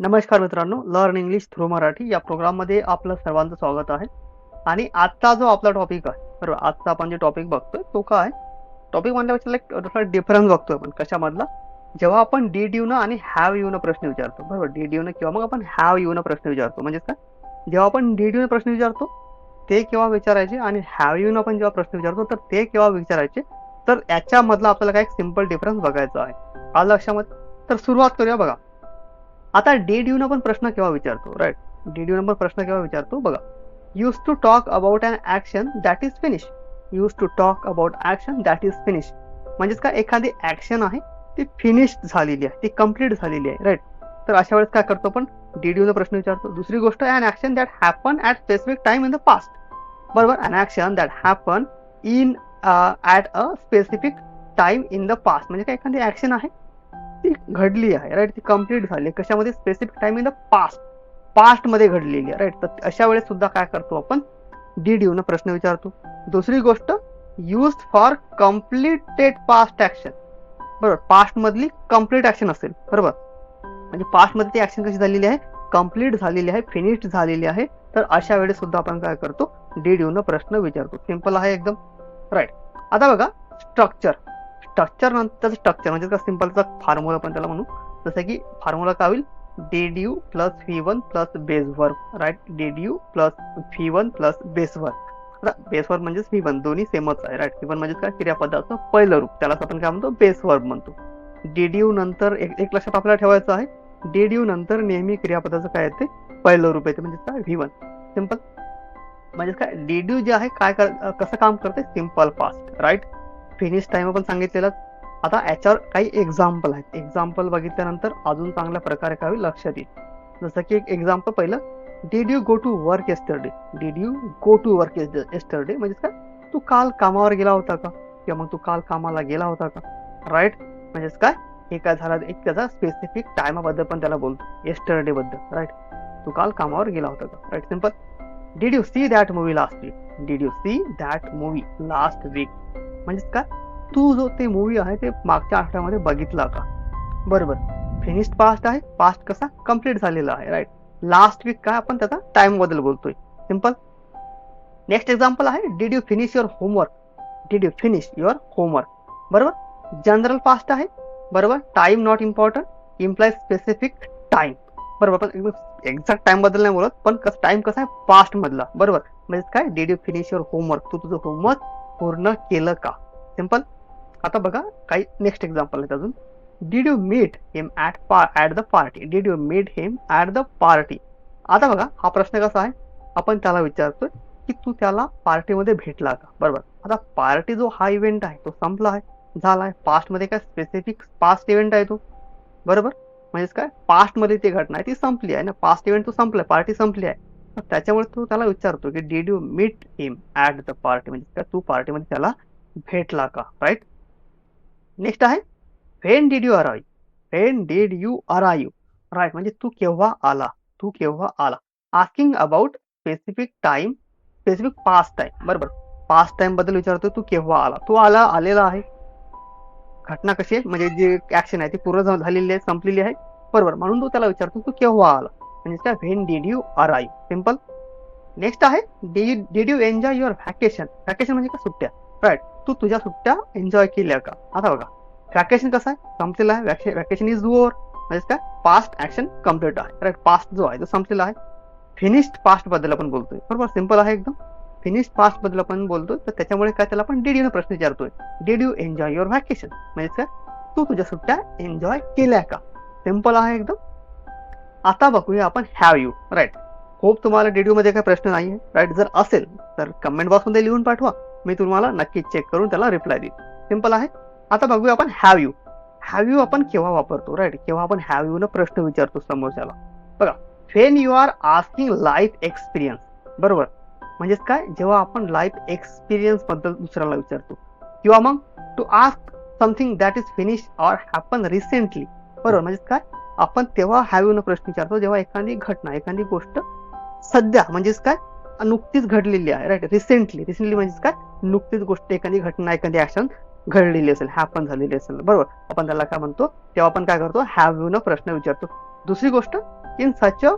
नमस्कार मित्रांनो learn English through Marathi या प्रोग्राममध्ये आपलं सर्वांचं स्वागत आहे. आणि आजचा जो आपला टॉपिक आहे बरोबर आजचा आपण जे टॉपिक बघतोय तो काय टॉपिक म्हणल्यापेक्षा एक डिफरन्स बघतोय आपण कशामधला. जेव्हा आपण डीड न आणि हॅव न प्रश्न विचारतो बरोबर डीड न किंवा मग आपण हॅव न प्रश्न विचारतो. म्हणजे काय? जेव्हा आपण डीड न प्रश्न विचारतो ते केव्हा विचारायचे आणि हॅव यू न आपण जेव्हा प्रश्न विचारतो तर ते केव्हा विचारायचे? तर याच्यामधला आपल्याला काय एक सिंपल डिफरन्स बघायचा आहे. आलं लक्षामध्ये? तर सुरुवात करूया बघा. आता डीड न पण प्रश्न केव्हा विचारतो राईट डीड न पण प्रश्न केव्हा विचारतो? बघा. Use to talk about an action that is finish use to talk about action that is finish म्हणजेच का एखादी ऍक्शन आहे ती फिनिश झालेली आहे ती कंप्लीट झालेली आहे राईट तर अशा वेळेस काय करतो आपण? डीड न प्रश्न विचारतो. दुसरी गोष्ट an action that happen at specific time in the past बरोबर? An action that happen in at a specific time in the past म्हणजे काय एखादी ऍक्शन आहे ती घडली आहे राईट ती कंप्लीट झाली कशामध्ये? Specific time in the past पास्टमध्ये घडलेली आहे राईट तर अशा वेळेस सुद्धा काय करतो आपण? डीड यू न प्रश्न विचारतो. दुसरी गोष्ट use for completed past action बरोबर? पास्ट मधली कंप्लीट ऍक्शन असेल. बरोबर? म्हणजे पास्टमध्ये ती ऍक्शन कशी झालेली आहे? कंप्लीट झालेली आहे फिनिश्ड झालेली आहे. तर अशा वेळेस सुद्धा आपण काय करतो? डीड यू न प्रश्न विचारतो. सिंपल आहे एकदम. राईट आता बघा स्ट्रक्चर स्ट्रक्चर नंतर स्ट्रक्चर म्हणजे का सिम्पलचा फॉर्म्युला पण त्याला म्हणू. जसं की फॉर्म्युला काय होईल? Did you plus V one plus base verb right did you plus V one plus base verb आता बेस वर्क म्हणजेच व्ही वन दोन्ही सेमच आहे राईट व्ही वन म्हणजे काय? क्रियापदाचं पहिलं रूप. त्यालाच आपण काय म्हणतो? बेस वर्क म्हणतो डेड यू नंतर एक एक लक्षात आपल्याला ठेवायचं आहे. डेड यू नंतर नेहमी क्रियापदाचं काय येते? पहिलं रूप येते म्हणजे काय? व्ही वन सिंपल म्हणजे काय? डेड यू जे आहे काय कसं काम करते? Simple past right finish time पण सांगितलेलं आता याच्यावर काही एक्झाम्पल आहेत. एक्झाम्पल बघितल्यानंतर अजून चांगल्या प्रकारे काही लक्ष लक्षात येईल. जसं की एक एक्झाम्पल पहिलं did you go to work yesterday did you go to work yesterday म्हणजे काय? तू काल कामावर गेला होता का? किंवा मग तू काल कामाला गेला होता का? राईट म्हणजेच काय? हे काय झालं? एक त्याचा स्पेसिफिक टायमाबद्दल पण त्याला बोलतो. एस्टरडे बद्दल. राईट तू काल कामावर गेला होता का? Right simple did you see that movie last week did you see that movie last week म्हणजेच का तू जो ते मूवी आहे ते मागच्या आठवड्यामध्ये बघितला का बरोबर. फिनिश्ड पास्ट आहे पास्ट कसा कंप्लीट झालेला आहे राईट लास्ट वीक काय आपण त्याचा टाइमबद्दल बोलतोय. सिंपल नेक्स्ट एक्झाम्पल आहे did you finish your homework did you finish your homework बरोबर? जनरल पास्ट आहे बरोबर? Time not important imply specific time बरोबर पण एक्झॅक्ट टाइमबद्दल नाही बोलत पण कसं टाइम कसा आहे पास्ट मधला. बरोबर? म्हणजे काय did you finish your homework तू तुझं होमवर्क पूर्ण केलं का? सिंपल आता बघा काही नेक्स्ट एक्झाम्पल आहेत अजून. Did you meet him at at the party did you meet him at the party आता बघा हा प्रश्न कसा आहे? आपण त्याला विचारतोय की तू त्याला पार्टीमध्ये भेटला का? बरोबर. आता पार्टी जो हा इव्हेंट आहे तो संपला आहे झाला आहे. पास्टमध्ये काय स्पेसिफिक पास्ट इव्हेंट आहे तो? बरोबर? म्हणजेच काय? पास्टमध्ये ती घटना आहे ती संपली आहे ना? पास्ट इव्हेंट तो संपलाय पार्टी संपली आहे. त्याच्यामुळे तू त्याला विचारतो की did you meet him at the party म्हणजे तू पार्टीमध्ये त्याला भेटला का? राईट नेक्स्ट आहे. When did you arrive when did you arrive right म्हणजे तू केव्हा आला? तू केव्हा आला? Asking about specific time specific past time बरोबर. पास्ट टाइमबद्दल विचारतो तू केव्हा आला? तू आला आलेला आहे. घटना कशी आहे? म्हणजे जी ऍक्शन आहे ती पूर्ण झालेली आहे संपलेली आहे. बरोबर. म्हणून तू त्याला विचारतो तू केव्हा आला? When did you arrive simple next आहे did you enjoy your vacation vacation म्हणजे काय? सुट्ट्या. राईट तू तुझ्या सुट्ट्या एन्जॉय केल्या का? आता बघा. व्हॅकेशन कसं आहे? संपलेलं आहे. व्हॅकेशन इज़ म्हणजे काय पास्ट ऍक्शन कंप्लीट आहे. राईट पास्ट जो आहे तो संपलेला आहे. फिनिश्ड पास्ट बद्दल आपण बोलतोय. बरोबर? सिम्पल आहे एकदम. फिनिश्ड पास्ट बद्दल आपण बोलतोय. तर त्याच्यामुळे काय त्याला आपण प्रश्न विचारतोय. Did you enjoy your vacation म्हणजे काय तू तुझ्या सुट्ट्या एन्जॉय केल्या का? सिम्पल आहे एकदम. आता बघूया आपण हॅव यू राईट होप तुम्हाला डी मध्ये काही प्रश्न नाही आहे राईट जर असेल तर कमेंट बॉक्समध्ये लिहून पाठवा. मी तुम्हाला नक्की चेक करून त्याला रिप्लाय देईन. सिंपल आहे? आता बघूया आपण हॅव यू हॅव यू आपण केव्हा वापरतो राईट केव्हा आपण हॅव यू न प्रश्न विचारतो समोरच्याला. बघा when you are asking life experience बरोबर? म्हणजेच काय? जेव्हा आपण लाईफ एक्सपिरियन्सबद्दल दुसऱ्याला विचारतो. किंवा मग to ask something that is finish or happen recently बरोबर? म्हणजेच काय? आपण तेव्हा हॅव यू न प्रश्न विचारतो जेव्हा एखादी घटना एखादी गोष्ट सध्या म्हणजेच काय? नुकतीच घडलेली आहे राईट रिसेंटली रिसेंटली म्हणजेच काय? नुकतीच गोष्ट एखादी घटना एखादी ऍक्शन घडलेली असेल हॅपन झालेली असेल बरोबर? आपण त्याला काय म्हणतो? तेव्हा आपण काय करतो? हॅव यू न प्रश्न विचारतो. दुसरी गोष्ट in such a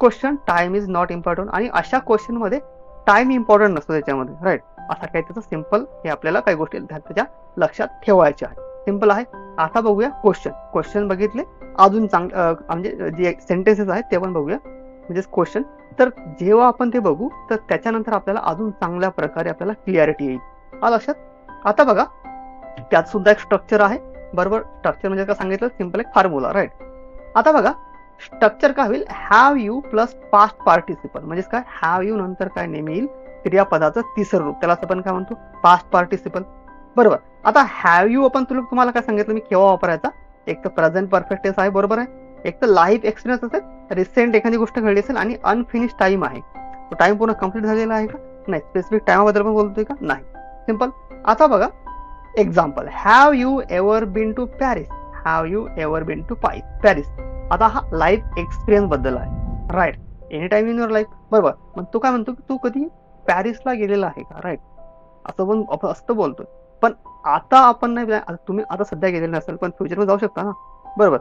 question time is not important आणि अशा क्वेश्चनमध्ये टाइम इम्पॉर्टंट नसतो त्याच्यामध्ये राईट असा काही त्याचं सिंपल हे आपल्याला काही गोष्टी त्याच्या लक्षात ठेवायच्या आहे सिंपल आहे. आता बघूया क्वेश्चन क्वेश्चन बघितले अजून चांगलं म्हणजे जे सेंटेन्सेस आहेत ते पण बघूया. म्हणजे क्वेश्चन तर जेव्हा आपण ते बघू तर त्याच्यानंतर आपल्याला अजून चांगल्या प्रकारे आपल्याला क्लिअरिटी येईल. हा लक्षात? आता बघा त्यात सुद्धा एक स्ट्रक्चर आहे. बरोबर? स्ट्रक्चर म्हणजे काय सांगितलं? सिंपल एक फॉर्म्युला राईट आता बघा स्ट्रक्चर काय होईल? Have you plus past participle म्हणजेच काय? हॅव यू नंतर काय नेहमी येईल? क्रियापदाचं तिसरं रूप. त्याला आपण काय म्हणतो? पास्ट पार्टिसिपल बरोबर? आता हॅव यू आपण तुला तुम्हाला काय सांगितलं? मी केव्हा वापरायचा? एक तर प्रेझेंट परफेक्ट आहे बरोबर आहे? एक तर लाईफ एक्सपिरियन्स असेल रिसेंट एखादी गोष्ट घडली असेल आणि अनफिनिश टाइम आहे. तो टाइम पूर्ण कंप्लीट झालेला आहे का? नाही. स्पेसिफिक टाइमाबद्दल पण बोलतोय का? नाही. सिंपल आता बघा example have you ever been to Paris have you ever been to pa Paris आता हा लाईफ एक्सपिरियन्सबद्दल आहे. Right any time in your life बरोबर. मग तो काय म्हणतो की तू कधी पॅरिसला गेलेला आहे का? राईट असं पण असं बोलतोय. पण आता आपण नाही तुम्ही आता सध्या गेलेले नसाल पण फ्युचरमध्ये जाऊ शकता ना. बरोबर.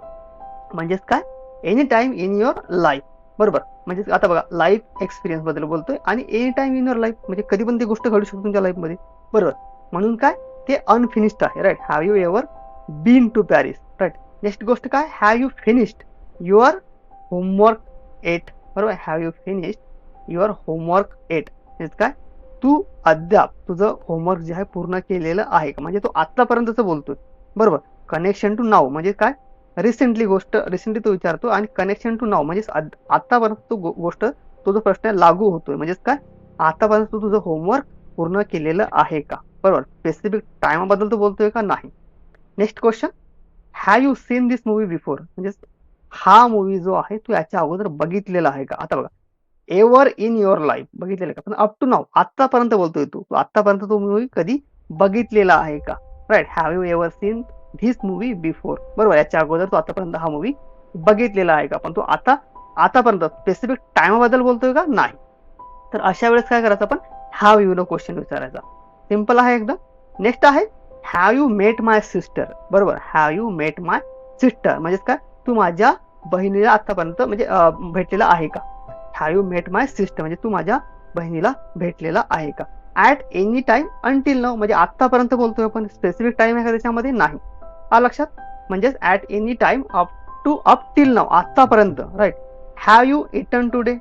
म्हणजेच काय? Any time in your life बरोबर. म्हणजे आता बघा लाईफ एक्सपिरियन्सबद्दल बोलतोय आणि any time in your life म्हणजे कधी पण ती गोष्ट घडू शकते तुमच्या लाईफमध्ये बरोबर. म्हणून काय? ते अनफिनिश्ड आहे right have you ever been to Paris right next गोष्ट काय? Have you finished your homework yet बरोबर. Have you finished your homework yet काय? तू अद्याप तुझं होमवर्क जे आहे पूर्ण केलेलं आहे. का म्हणजे तो आत्तापर्यंतच बोलतोय. बरोबर? कनेक्शन टू नाव म्हणजे काय? रिसेंटली गोष्ट रिसेंटली तो विचारतो आणि कनेक्शन टू नाव म्हणजे आतापर्यंत तो गोष्ट तो जो प्रश्न लागू होतोय. म्हणजेच काय? आतापर्यंत तू तुझं होमवर्क पूर्ण केलेलं आहे का? बरोबर? स्पेसिफिक टायमाबद्दल तो बोलतोय का नाही? Next question have you seen this movie before म्हणजे हा मूवी जो आहे तो याच्या अगोदर बघितलेला आहे का? आता बघा. एव्हर इन युअर लाईफ बघितलेलं का? पण अप टू नाव आतापर्यंत बोलतोय तू. आतापर्यंत तो मूवी कधी बघितलेला आहे का? Right have you ever seen this movie before बरोबर याच्या अगोदर तो आतापर्यंत हा मूवी बघितलेला आहे का? पण तो आता आतापर्यंत स्पेसिफिक टाइमाबद्दल बोलतोय का? नाही. तर अशा वेळेस काय करायचं आपण? हॅव यू नो क्वेश्चन विचारायचा. सिंपल आहे एकदम. नेक्स्ट आहे have you met my sister बरोबर have you met my sister म्हणजेच काय? तू माझ्या बहिणीला आतापर्यंत म्हणजे भेटलेला आहे का? Have you met my sister म्हणजे तू माझ्या बहिणीला भेटलेला आहे का? At any time until now म्हणजे आतापर्यंत बोलतोय आपण स्पेसिफिक टाइम आहे का त्याच्यामध्ये नाही. हा लक्षात? म्हणजेच at any time up to up till now आतापर्यंत right have you eaten today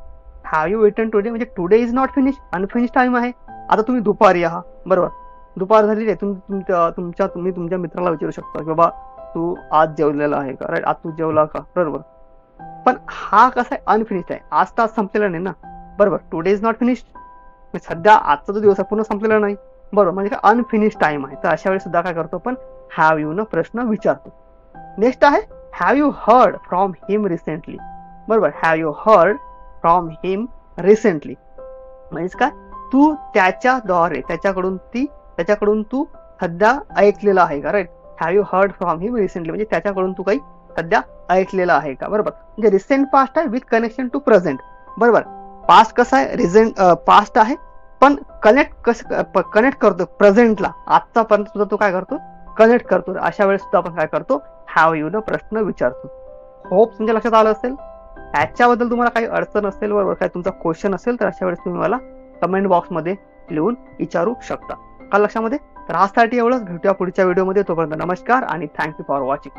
have you eaten today म्हणजे today is not finish unfinish time आहे. आता तुम्ही दुपारी आहात बरोबर? दुपार झाली आहे तुम्ही तुमच्या तुमच्या तुम्ही तुमच्या मित्राला विचारू शकता की बाबा तू आज जेवलेला आहे का राईट आज तू जेवला का बरोबर? पण हा कसा आहे अनफिनिश्ड आहे. आज तर आज संपलेला नाही ना. बरोबर टुडे इज नॉट फिनिश्ड सध्या आजचा जो दिवस आहे पूर्ण संपलेला नाही. बरोबर म्हणजे काय अनफिनिश टाइम आहे. तर अशा वेळेस सुद्धा काय करतो पण हॅव यू न प्रश्न विचारतो. नेक्स्ट आहे have you heard from him recently बरोबर have you heard from him recently म्हणजेच काय तू त्याच्याद्वारे त्याच्याकडून ती त्याच्याकडून तू सध्या ऐकलेलं आहे का right have you heard from him recently म्हणजे त्याच्याकडून तू काही सध्या ऐकलेलं आहे का? बरोबर. म्हणजे रिसेंट पास्ट आहे विथ कनेक्शन टू प्रेझेंट बरोबर. पास्ट कसं आहे? रिझेंट पास्ट आहे. पण कनेक्ट कस कनेक्ट करतो प्रेझेंटला आजचापर्यंत सुद्धा तो काय करतो? कनेक्ट करतो. अशा वेळेस सुद्धा आपण काय करतो? हॅव यू न प्रश्न विचारतो. होप तुमच्या लक्षात आलं असेल? ह्याच्याबद्दल तुम्हाला काही अडचण असेल बरोबर काय तुमचा क्वेश्चन असेल तर अशा वेळेस तुम्ही मला कमेंट बॉक्समध्ये लिहून विचारू शकता. का लक्षामध्ये? तर आजसाठी एवढंच. भेटूया पुढच्या व्हिडिओमध्ये तोपर्यंत नमस्कार आणि थँक्यू फॉर वॉचिंग